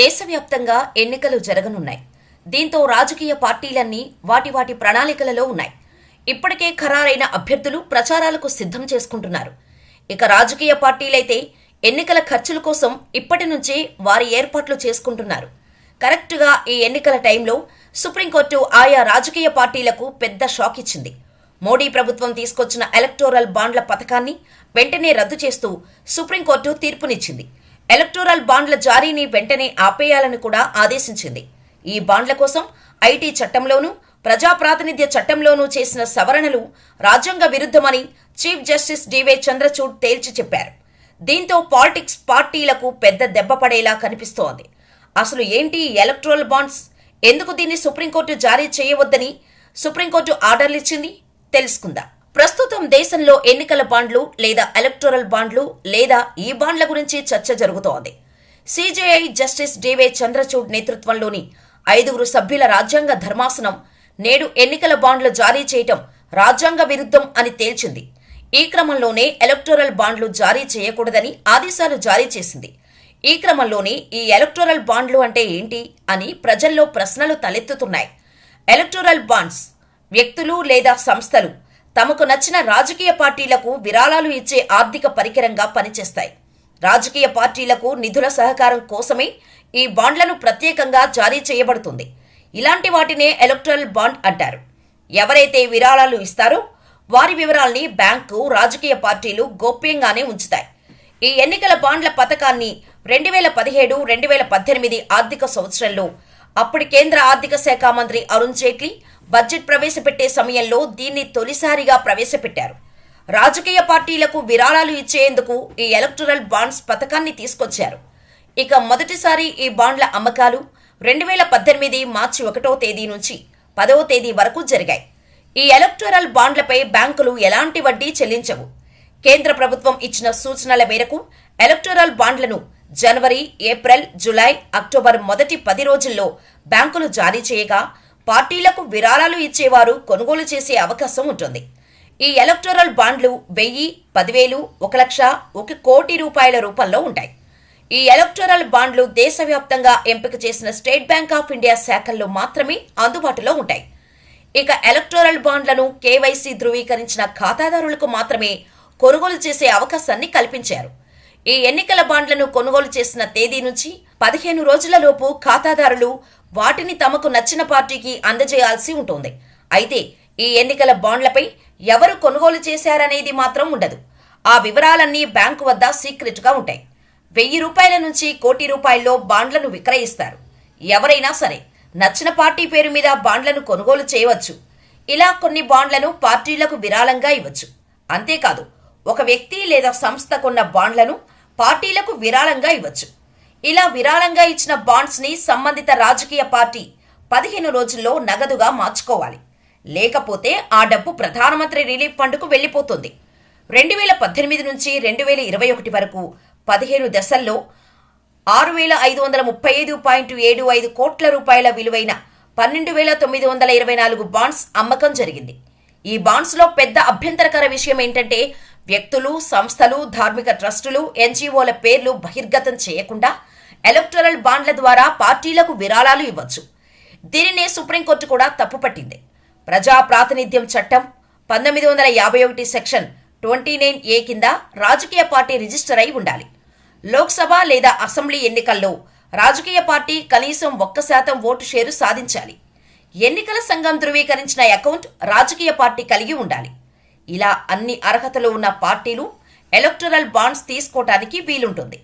దేశవ్యాప్తంగా ఎన్నికలు జరగనున్నాయి. దీంతో రాజకీయ పార్టీలన్నీ వాటి వాటి ప్రణాళికలలో ఉన్నాయి. ఇప్పటికే ఖరారైన అభ్యర్థులు ప్రచారాలకు సిద్ధం చేసుకుంటున్నారు. ఇక రాజకీయ పార్టీలైతే ఎన్నికల ఖర్చుల కోసం ఇప్పటి నుంచే వారి ఏర్పాట్లు చేసుకుంటున్నారు. కరెక్టుగా ఈ ఎన్నికల టైంలో సుప్రీంకోర్టు ఆయా రాజకీయ పార్టీలకు పెద్ద షాక్ ఇచ్చింది. మోడీ ప్రభుత్వం తీసుకొచ్చిన ఎలక్టోరల్ బాండ్ల పథకాన్ని వెంటనే రద్దు చేస్తూ సుప్రీంకోర్టు తీర్పునిచ్చింది. ఎలక్టోరల్ బాండ్ల జారీని వెంటనే ఆపేయాలని కూడా ఆదేశించింది. ఈ బాండ్ల కోసం ఐటీ చట్టంలోనూ ప్రజా ప్రాతినిధ్య చట్టంలోనూ చేసిన సవరణలు రాజ్యాంగ విరుద్ధమని చీఫ్ జస్టిస్ డివై చంద్రచూడ్ తేల్చి చెప్పారు. దీంతో పాలిటిక్స్ పార్టీలకు పెద్ద దెబ్బ పడేలా కనిపిస్తోంది. అసలు ఏంటి ఈ ఎలక్ట్రల్ బాండ్స్? ఎందుకు దీన్ని సుప్రీంకోర్టు జారీ చేయవద్దని సుప్రీంకోర్టు ఆర్డర్లు ఇచ్చింది తెలుసుకుందాం. ప్రస్తుతం దేశంలో ఎన్నికల బాండ్లు లేదా ఎలక్టోరల్ బాండ్లు లేదా ఈ బాండ్ల గురించి చర్చ జరుగుతోంది. సిజేఐ జస్టిస్ డివై చంద్రచూడ్ నేతృత్వంలోని ఐదుగురు సభ్యుల రాజ్యాంగ ధర్మాసనం నేడు ఎన్నికల బాండ్లు జారీ చేయటం రాజ్యాంగ విరుద్ధం అని తేల్చింది. ఈ క్రమంలోనే ఎలక్టోరల్ బాండ్లు జారీ చేయకూడదని ఆదేశాలు జారీ చేసింది. ఈ క్రమంలోనే ఈ ఎలక్టోరల్ బాండ్లు అంటే ఏంటి అని ప్రజల్లో ప్రశ్నలు తలెత్తుతున్నాయి. ఎలక్టోరల్ బాండ్స్ వ్యక్తులు లేదా సంస్థలు తమకు నచ్చిన రాజకీయ పార్టీలకు విరాళాలు ఇచ్చే ఆర్థిక పరికరంగా పనిచేస్తాయి. రాజకీయ పార్టీలకు నిధుల సహకారం కోసమే ఈ బాండ్లను ప్రత్యేకంగా జారీ చేయబడుతుంది. ఇలాంటి వాటినే ఎలక్ట్రల్ బాండ్ అంటారు. ఎవరైతే విరాళాలు ఇస్తారో వారి వివరాల్ని బ్యాంకు రాజకీయ పార్టీలు గోప్యంగానే ఉంచుతాయి. ఈ ఎన్నికల బాండ్ల పథకాన్ని రెండు వేల పదిహేడు రెండు వేల పద్దెనిమిది ఆర్థిక సంవత్సరంలో అప్పటి కేంద్ర ఆర్థిక శాఖ మంత్రి అరుణ్ జైట్లీ బడ్జెట్ ప్రవేశపెట్టే సమయంలో దీన్ని తొలిసారిగా ప్రవేశపెట్టారు. రాజకీయ పార్టీలకు విరాళాలు ఇచ్చేందుకు ఈ ఎలక్టరల్ బాండ్స్ పథకాన్ని తీసుకొచ్చారు. ఇక మొదటిసారి ఈ బాండ్ల అమ్మకాలు రెండు వేల పద్దెనిమిది మార్చి ఒకటో తేదీ నుంచి పదవ తేదీ వరకు జరిగాయి. ఈ ఎలక్టోరల్ బాండ్లపై బ్యాంకులు ఎలాంటి వడ్డీ చెల్లించవు. కేంద్ర ప్రభుత్వం ఇచ్చిన సూచనల మేరకు ఎలక్టోరల్ బాండ్లను జనవరి ఏప్రిల్ జులై అక్టోబర్ మొదటి పది రోజుల్లో బ్యాంకులు జారీ చేయగా పార్టీలకు విరాళాలు ఇచ్చేవారు కొనుగోలు చేసే అవకాశం ఉంటుంది. ఈ ఎలక్టోరల్ బాండ్లు వెయ్యి పదివేలు ఒక లక్ష ఒక కోటి రూపాయల రూపంలో ఉంటాయి. ఈ ఎలక్టోరల్ బాండ్లు దేశవ్యాప్తంగా ఎంపిక చేసిన స్టేట్ బ్యాంక్ ఆఫ్ ఇండియా శాఖల్లో మాత్రమే అందుబాటులో ఉంటాయి. ఇక ఎలక్టోరల్ బాండ్లను కేవైసీ ధృవీకరించిన ఖాతాదారులకు మాత్రమే కొనుగోలు చేసే అవకాశాన్ని కల్పించారు. ఈ ఎన్నికల బాండ్లను కొనుగోలు చేసిన తేదీ నుంచి పదిహేను రోజులలోపు ఖాతాదారులు వాటిని తమకు నచ్చిన పార్టీకి అందజేయాల్సి ఉంటుంది. అయితే ఈ ఎన్నికల బాండ్లపై ఎవరు కొనుగోలు చేశారనేది మాత్రం ఉండదు. ఆ వివరాలన్నీ బ్యాంకు వద్ద సీక్రెట్గా ఉంటాయి. వెయ్యి రూపాయల నుంచి కోటి రూపాయల్లో బాండ్లను విక్రయిస్తారు. ఎవరైనా సరే నచ్చిన పార్టీ పేరు మీద బాండ్లను కొనుగోలు చేయవచ్చు. ఇలా కొన్ని బాండ్లను పార్టీలకు విరాళంగా ఇవ్వచ్చు. అంతేకాదు ఒక వ్యక్తి లేదా సంస్థ కొన్న బాండ్లను పార్టీలకు విరాళంగా ఇవ్వచ్చు. ఇలా విరాళంగా ఇచ్చిన బాండ్స్ని సంబంధిత రాజకీయ పార్టీ పదిహేను రోజుల్లో నగదుగా మార్చుకోవాలి. లేకపోతే ఆ డబ్బు ప్రధానమంత్రి రిలీఫ్ ఫండ్కు వెళ్ళిపోతుంది. రెండు వేల పద్దెనిమిది నుంచి రెండు వేల ఇరవై ఒకటి వరకు పదిహేను దశల్లో ఆరు వేల ఐదు వందల ముప్పై ఐదు పాయింట్ ఏడు ఐదు కోట్ల రూపాయల విలువైన పన్నెండు వేల తొమ్మిది వందల ఇరవై నాలుగు బాండ్స్ అమ్మకం జరిగింది. ఈ బాండ్స్లో పెద్ద అభ్యంతరకర విషయం ఏంటంటే వ్యక్తులు సంస్థలు ధార్మిక ట్రస్టులు ఎన్జీఓల పేర్లు బహిర్గతం చేయకుండా ఎలక్టరల్ బాండ్ల ద్వారా పార్టీలకు విరాళాలు ఇవ్వచ్చు. దీనినే సుప్రీంకోర్టు కూడా తప్పుపట్టింది ప్రజా ప్రాతినిధ్యం చట్టం పంతొమ్మిది వందల యాభై ఒకటి సెక్షన్ ట్వంటీ నైన్ ఏ కింద రాజకీయ పార్టీ రిజిస్టర్ అయి ఉండాలి. లోక్సభ లేదా అసెంబ్లీ ఎన్నికల్లో రాజకీయ పార్టీ కనీసం ఒక్క శాతం ఓటు షేరు సాధించాలి. ఎన్నికల సంఘం ధృవీకరించిన అకౌంట్ రాజకీయ పార్టీ కలిగి ఉండాలి. ఇలా అన్ని అర్హతలు ఉన్న పార్టీలు ఎలక్టరల్ బాండ్స్ తీసుకోవటానికి వీలుంటుంది.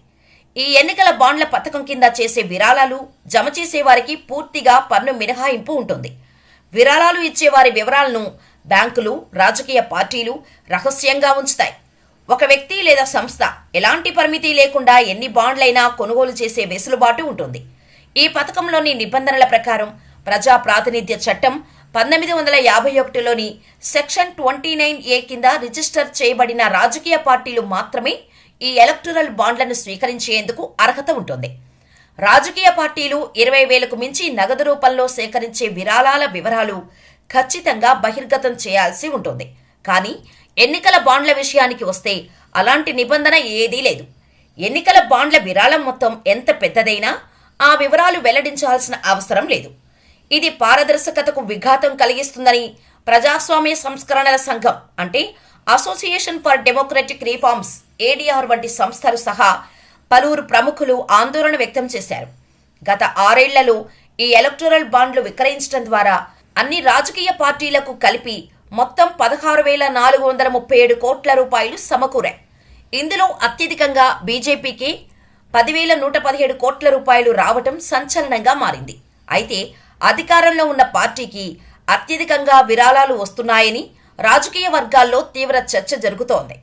ఈ ఎన్నికల బాండ్ల పథకం కింద చేసే విరాళాలు జమ చేసే వారికి పూర్తిగా పన్ను మినహాయింపు ఉంటుంది. విరాళాలు ఇచ్చేవారి వివరాలను బ్యాంకులు రాజకీయ పార్టీలు రహస్యంగా ఉంచుతాయి. ఒక వ్యక్తి లేదా సంస్థ ఎలాంటి పరిమితి లేకుండా ఎన్ని బాండ్లైనా కొనుగోలు చేసే వెసులుబాటు ఉంటుంది. ఈ పథకంలోని నిబంధనల ప్రకారం ప్రజా ప్రాతినిధ్య చట్టం పంతొమ్మిది వందల యాభై ఒకటిలోని సెక్షన్ ట్వంటీ నైన్ ఏ కింద రిజిస్టర్ చేయబడిన రాజకీయ పార్టీలు మాత్రమే ఈ ఎలక్టరల్ బాండ్లను స్వీకరించేందుకు అర్హత ఉంటుంది. రాజకీయ పార్టీలు ఇరవై వేలకు మించి నగదు రూపంలో సేకరించే విరాళాల వివరాలు ఖచ్చితంగా బహిర్గతం చేయాల్సి ఉంటుంది. కానీ ఎన్నికల బాండ్ల విషయానికి వస్తే అలాంటి నిబంధన ఏదీ లేదు. ఎన్నికల బాండ్ల విరాళం మొత్తం ఎంత పెద్దదైనా ఆ వివరాలు వెల్లడించాల్సిన అవసరం లేదు. ఇది పారదర్శకతకు విఘాతం కలిగిస్తుందని ప్రజాస్వామ్య సంస్కరణల సంఘం అంటే association for democratic reforms ADR వంటి సంస్థలు సహా పలువురు ప్రముఖులు ఆందోళన వ్యక్తం చేశారు. గత ఆరేళ్ళలో ఈ ఎలక్టోరల్ బాండ్లు విక్రయించడం ద్వారా అన్ని రాజకీయ పార్టీలకు కలిపి మొత్తం పదహారు వేల నాలుగు వందల ముప్పై ఏడు కోట్ల రూపాయలు సమకూరాయి. ఇందులో అత్యధికంగా బీజేపీకి పదివేల నూట పదిహేడు కోట్ల రూపాయలు రావటం సంచలనంగా మారింది. అయితే అధికారంలో ఉన్న పార్టీకి అత్యధికంగా విరాళాలు వస్తున్నాయని రాజకీయ వర్గాల్లో తీవ్ర చర్చ జరుగుతోంది.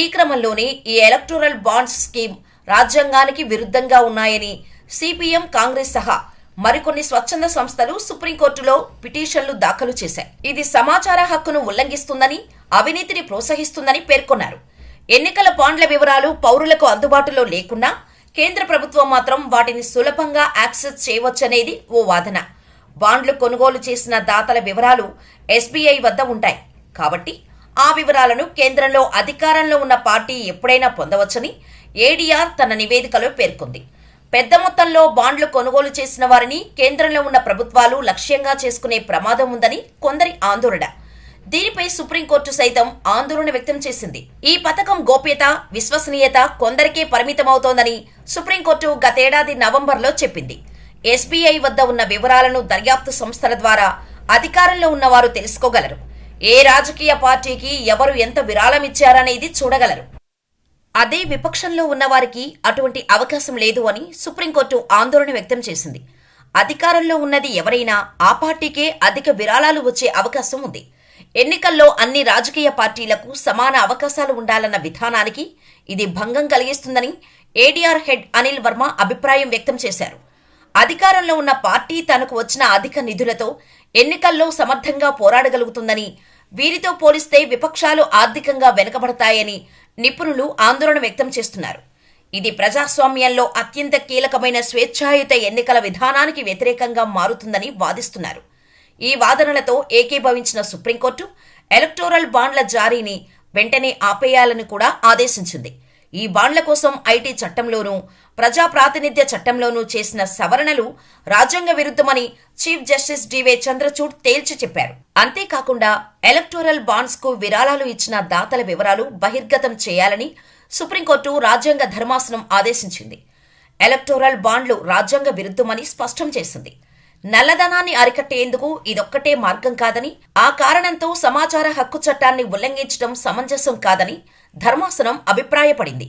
ఈ క్రమంలోనే ఈ ఎలక్టోరల్ బాండ్స్ స్కీమ్ రాజ్యాంగానికి విరుద్ధంగా ఉన్నాయని సిపిఎం కాంగ్రెస్ సహా మరికొన్ని స్వచ్ఛంద సంస్థలు సుప్రీంకోర్టులో పిటిషన్లు దాఖలు చేశాయి. ఇది సమాచార హక్కును ఉల్లంఘిస్తుందని అవినీతిని ప్రోత్సహిస్తుందని పేర్కొన్నారు. ఎన్నికల బాండ్ల వివరాలు పౌరులకు అందుబాటులో లేకున్నా కేంద్ర ప్రభుత్వం మాత్రం వాటిని సులభంగా యాక్సెస్ చేయవచ్చనేది ఓ వాదన. బాండ్లు కొనుగోలు చేసిన దాతల వివరాలు ఎస్బీఐ వద్ద ఉంటాయి. కాబట్టి ఆ వివరాలను కేంద్రంలో అధికారంలో ఉన్న పార్టీ ఎప్పుడైనా పొందవచ్చని ఏడీఆర్ తన నివేదికలో పేర్కొంది. పెద్ద మొత్తంలో బాండ్లు కొనుగోలు చేసిన వారిని కేంద్రంలో ఉన్న ప్రభుత్వాలు లక్ష్యంగా చేసుకునే ప్రమాదం ఉందని కొందరి ఆందోళన. దీనిపై సుప్రీంకోర్టు సైతం ఆందోళన వ్యక్తం చేసింది. ఈ పథకం గోప్యత విశ్వసనీయత కొందరికే పరిమితమవుతోందని సుప్రీంకోర్టు గతేడాది నవంబర్లో చెప్పింది. ఎస్బీఐ వద్ద ఉన్న వివరాలను దర్యాప్తు సంస్థల ద్వారా అధికారంలో ఉన్నవారు తెలుసుకోగలరు. ఏ రాజకీయ పార్టీకి ఎవరు ఎంత విరాళం ఇచ్చారనేది చూడగలరు. అదే విపక్షంలో ఉన్నవారికి అటువంటి అవకాశం లేదు అని సుప్రీంకోర్టు ఆందోళన వ్యక్తం చేసింది. అధికారంలో ఉన్నది ఎవరైనా ఆ పార్టీకే అధిక విరాళాలు వచ్చే అవకాశం ఉంది. ఎన్నికల్లో అన్ని రాజకీయ పార్టీలకు సమాన అవకాశాలు ఉండాలన్న విధానానికి ఇది భంగం కలిగిస్తుందని ఏడీఆర్ హెడ్ అనిల్ వర్మ అభిప్రాయం వ్యక్తం చేశారు. అధికారంలో ఉన్న పార్టీ తనకు వచ్చిన అధిక నిధులతో ఎన్నికల్లో సమర్థంగా పోరాడగలుగుతుందని వీరితో పోలిస్తే విపక్షాలు ఆర్థికంగా వెనుకబడతాయని నిపుణులు ఆందోళన వ్యక్తం చేస్తున్నారు. ఇది ప్రజాస్వామ్యంలో అత్యంత కీలకమైన స్వేచ్ఛాయుత ఎన్నికల విధానానికి వ్యతిరేకంగా మారుతుందని వాదిస్తున్నారు. ఈ వాదనలతో ఏకీభవించిన సుప్రీంకోర్టు ఎలక్టోరల్ బాండ్ల జారీని వెంటనే ఆపేయాలని కూడా ఆదేశించింది. ఈ బాండ్ల కోసం ఐటీ చట్టంలోనూ ప్రజా ప్రాతినిధ్య చట్టంలోనూ చేసిన సవరణలు రాజ్యాంగ విరుద్ధమని చీఫ్ జస్టిస్ డివే చంద్రచూడ్ తేల్చి చెప్పారు. అంతేకాకుండా ఎలక్టోరల్ బాండ్స్కు విరాళాలు ఇచ్చిన దాతల వివరాలు బహిర్గతం చేయాలని సుప్రీంకోర్టు రాజ్యాంగ ధర్మాసనం ఆదేశించింది. ఎలక్టోరల్ బాండ్లు రాజ్యాంగ విరుద్ధమని స్పష్టం చేసింది. నల్లధనాన్ని అరికట్టేందుకు ఇదొక్కటే మార్గం కాదని ఆ కారణంతో సమాచార హక్కు చట్టాన్ని ఉల్లంఘించడం సమంజసం కాదని ధర్మాసనం అభిప్రాయపడింది.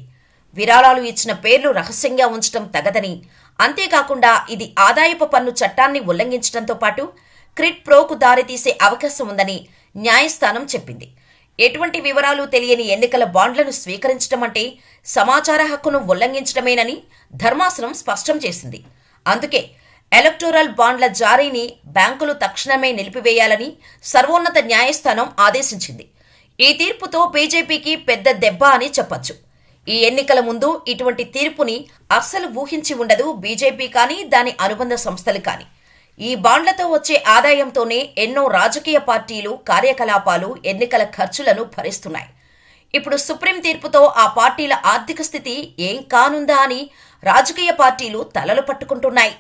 విరాళాలు ఇచ్చిన పేర్లు రహస్యంగా ఉంచడం తగదని. అంతేకాకుండా ఇది ఆదాయపు పన్ను చట్టాన్ని ఉల్లంఘించడంతో పాటు క్రిట్ ప్రోకు దారితీసే అవకాశం ఉందని న్యాయస్థానం చెప్పింది. ఎటువంటి వివరాలు తెలియని ఎన్నికల బాండ్లను స్వీకరించడం అంటే సమాచార హక్కును ఉల్లంఘించడమేనని ధర్మాసనం స్పష్టం చేసింది. అందుకే ఎలక్టోరల్ బాండ్ల జారీని బ్యాంకులు తక్షణమే నిలిపివేయాలని సర్వోన్నత న్యాయస్థానం ఆదేశించింది. ఈ తీర్పుతో బీజేపీకి పెద్ద దెబ్బ అని చెప్పొచ్చు. ఈ ఎన్నికల ముందు ఇటువంటి తీర్పుని అస్సలు ఊహించి ఉండదు బీజేపీ కానీ దాని అనుబంధ సంస్థలు కానీ. ఈ బాండ్లతో వచ్చే ఆదాయంతోనే ఎన్నో రాజకీయ పార్టీలు కార్యకలాపాలు ఎన్నికల ఖర్చులను భరిస్తున్నాయి. ఇప్పుడు సుప్రీం తీర్పుతో ఆ పార్టీల ఆర్థిక స్థితి ఏం కానుందా అని రాజకీయ పార్టీలు తలలు పట్టుకుంటున్నాయి.